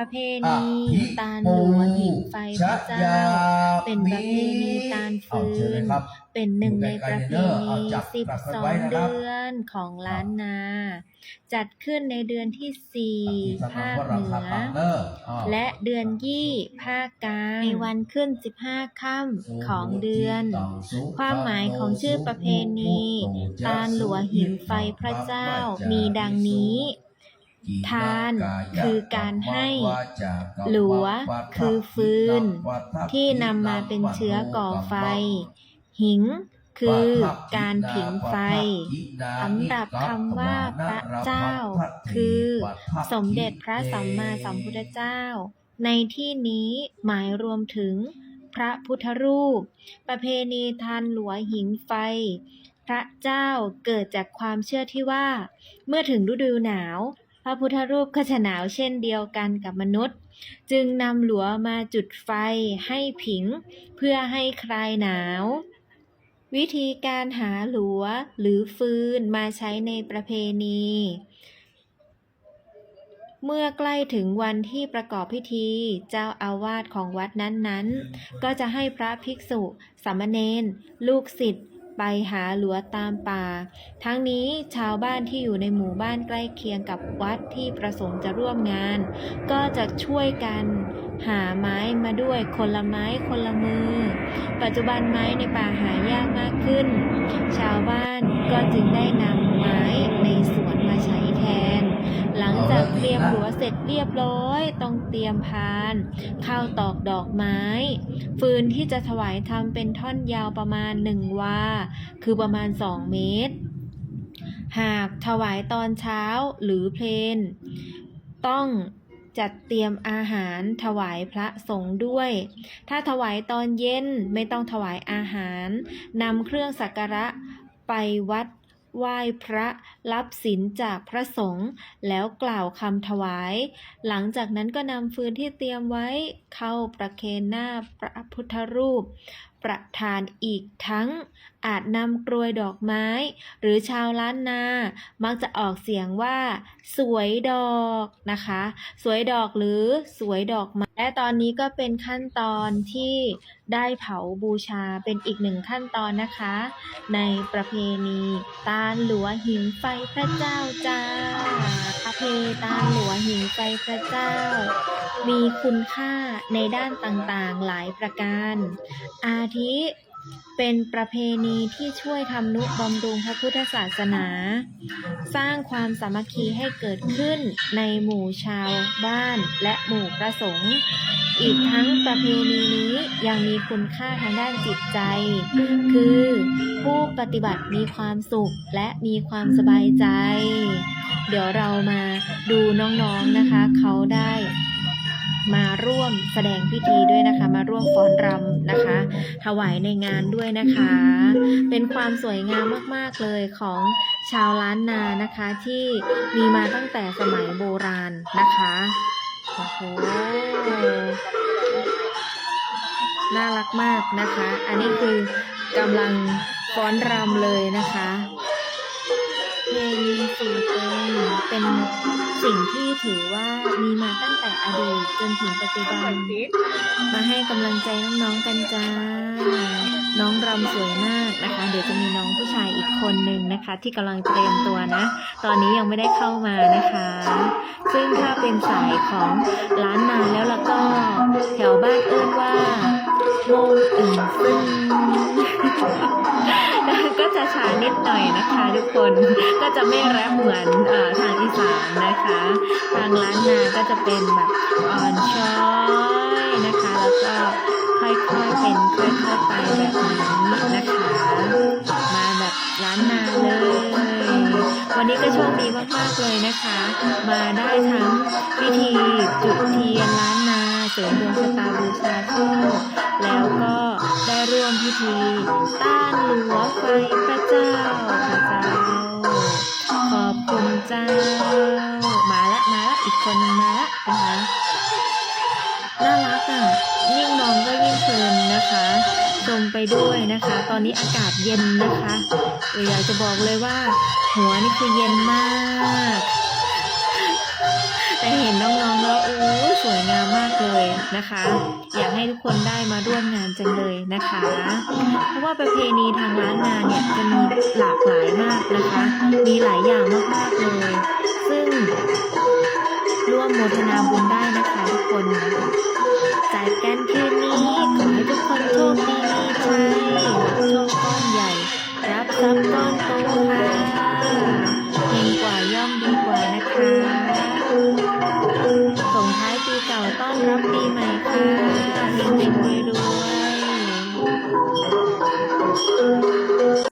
ประเพณีตาลหลวงหิ่งไฟพระเจ้า เป็นประเพณีตาลฟืเอาเชิญเลยนครับเป็นหนึ่งในประเพเอาณีจับสิบกลับสอไว้งนะครับเดือนของล้านนา จัดขึ้นในเดือนที่สี่ภาคเหนือ และเดือนยี่ภาคกลางในวันขึ้นสิบห้าค่ำของเดือน ความหมายของชื่อประเพณี ตาลหลัวหิ่งไฟพระเจ้ามีดังนี้ ทานคือการให้หลัวคือฟืน ที่นำมาเป็นเชื้อก่อไฟ หิงคือการผิงไฟสำหรับคำว่าพระเจ้า คือ สมเด็จพระสัมมาสัมพุทธเจ้า ในที่นี้หมายรวมถึงพระพุทธรูป ประเพณีทานหลัวหิงไฟ พระเจ้าเกิดจากความเชื่อที่ว่า เมื่อถึงฤดูหนาว พระพุทธรูปก็จะหนาวเช่นเดียวกันกับมนุษย์ จึงนำหลัวมาจุดไฟให้ผิง เพื่อให้คลายหนาว วิธีการหาหลัวหรือฟืนมาใช้ในประเพณี เมื่อใกล้ถึงวันที่ประกอบพิธี เจ้าอาวาสของวัดนั้นๆ ก็จะให้พระภิกษุสามเณรลูกศิษย์ ไปหาหลัวตามป่า ทั้งนี้ชาวบ้านที่อยู่ในหมู่บ้านใกล้เคียงกับวัดที่ประสงค์จะร่วมงาน ก็จะช่วยกันหาไม้มาด้วยคนละไม้คนละมือ ปัจจุบันไม้ในป่าหายากมากขึ้น ชาวบ้านก็จึงได้นำไม้ในสวนมาใช้แทน หลังจากเตรียมหัวเสร็จเรียบร้อย ต้องเตรียมพานข้าวตอกดอกไม้ ฟืนที่จะถวายทำเป็นท่อนยาวประมาณหนึ่งวา คือประมาณ2เมตร หากถวายตอนเช้าหรือเพลน ต้องจัดเตรียมอาหารถวายพระสงฆ์ด้วย ถ้าถวายตอนเย็นไม่ต้องถวายอาหาร นำเครื่องสักการะไปวัด ไหว้พระรับศีลจากพระสงฆ์แล้วกล่าวคำถวาย หลังจากนั้นก็นำฟืนที่เตรียมไว้เข้าประเคนหน้าพระพุทธรูป ประทานอีกทั้ง อาจนำกรวยดอกไม้ หรือชาวล้านนา มักจะออกเสียงว่า สวยดอกนะคะ สวยดอกหรือสวยดอกไม้และตอนนี้ก็เป็นขั้นตอนที่ได้เผาบูชาเป็นอีกหนึ่งขั้นตอนนะคะ ในประเพณีตาหลัวหิงไฟพระเจ้าจ้าประเพณีตาหลัวหิงไฟพระเจ้า มีคุณค่าในด้านต่างๆหลายประการ อาทิเป็นประเพณีที่ช่วยทำนุบำรุงพระพุทธศาสนา สร้างความสามัคคีให้เกิดขึ้นในหมู่ชาวบ้านและหมู่พระสงฆ์อีกทั้งประเพณีนี้ยังมีคุณค่าทางด้านจิตใจ คือผู้ปฏิบัติมีความสุขและมีความสบายใจ เดี๋ยวเรามาดูน้องๆนะคะ เขาได้ มาร่วมแสดงพิธีด้วยนะคะ มาร่วมฟ้อนรำนะคะ ถวายในงานด้วยนะคะ เป็นความสวยงามมากๆเลยของชาวล้านนานะคะ ที่มีมาตั้งแต่สมัยโบราณนะคะโอ้โหน่ารักมากนะคะ อันนี้คือกำลังฟ้อนรำเลยนะคะเพลงสีเพลงเป็น สิ่งที่ถือว่ามีมาตั้งแต่อดีตจนถึงปัจจุบัน มาให้กำลังใจน้องๆกันจ้า น้องรำสวยมากนะคะ เดี๋ยวจะมีน้องผู้ชายอีกคนหนึ่งนะคะ ที่กำลังเตรียมตัวนะ ตอนนี้ยังไม่ได้เข้ามานะคะ ซึ่งถ้าเป็นสายของร้านนาแล้วแล้วก็แถวบ้านเอิ้นว่าวงอึ่งซึ่ง จะช้านิดหน่อยนะคะ ทุกคนก็จะไม่แรปเหมือนอทางอีสานนะคะ ทางล้านนาก็จะเป็นแบบอ่อนช้อยนะคะ แล้วก็ค่อยๆเป็นค่อยๆไปแบบนี้นะคะ มาแบบล้านนาเลย วันนี้ก็โชคดีมากๆเลยนะคะ มาได้ทั้งพิธีจุดเทียนล้านนาเสริมดวงชะตาบูชาโชคแล้วก็ได้ พิธีต้านหลัวไฟพระเจ้าพระเจ้า ขอบคุณเจ้า มาละมาละอีกคนนึงมาละนะคะน่ารักอะยิ่งมองก็ยิ่งเพลินนะคะชมไปด้วยนะคะ ตอนนี้อากาศเย็นนะคะอยากจะบอกเลยว่า หัวนี่คือเย็นมาก แต่เห็นน้องๆแล้ว สวยงามมากเลยนะคะ อยากให้ทุกคนได้มาร่วมงานจังเลยนะคะ เพราะว่าประเพณีทางร้านนาเนี่ยจะมีหลากหลายมากนะคะ มีหลายอย่างมากๆเลย ซึ่งร่วมโมทนาบุญได้นะคะทุกคนจ่ายแก้นขึ้น เก่าต้อนรับปีใหม่ค่ะเฮงๆรวยๆ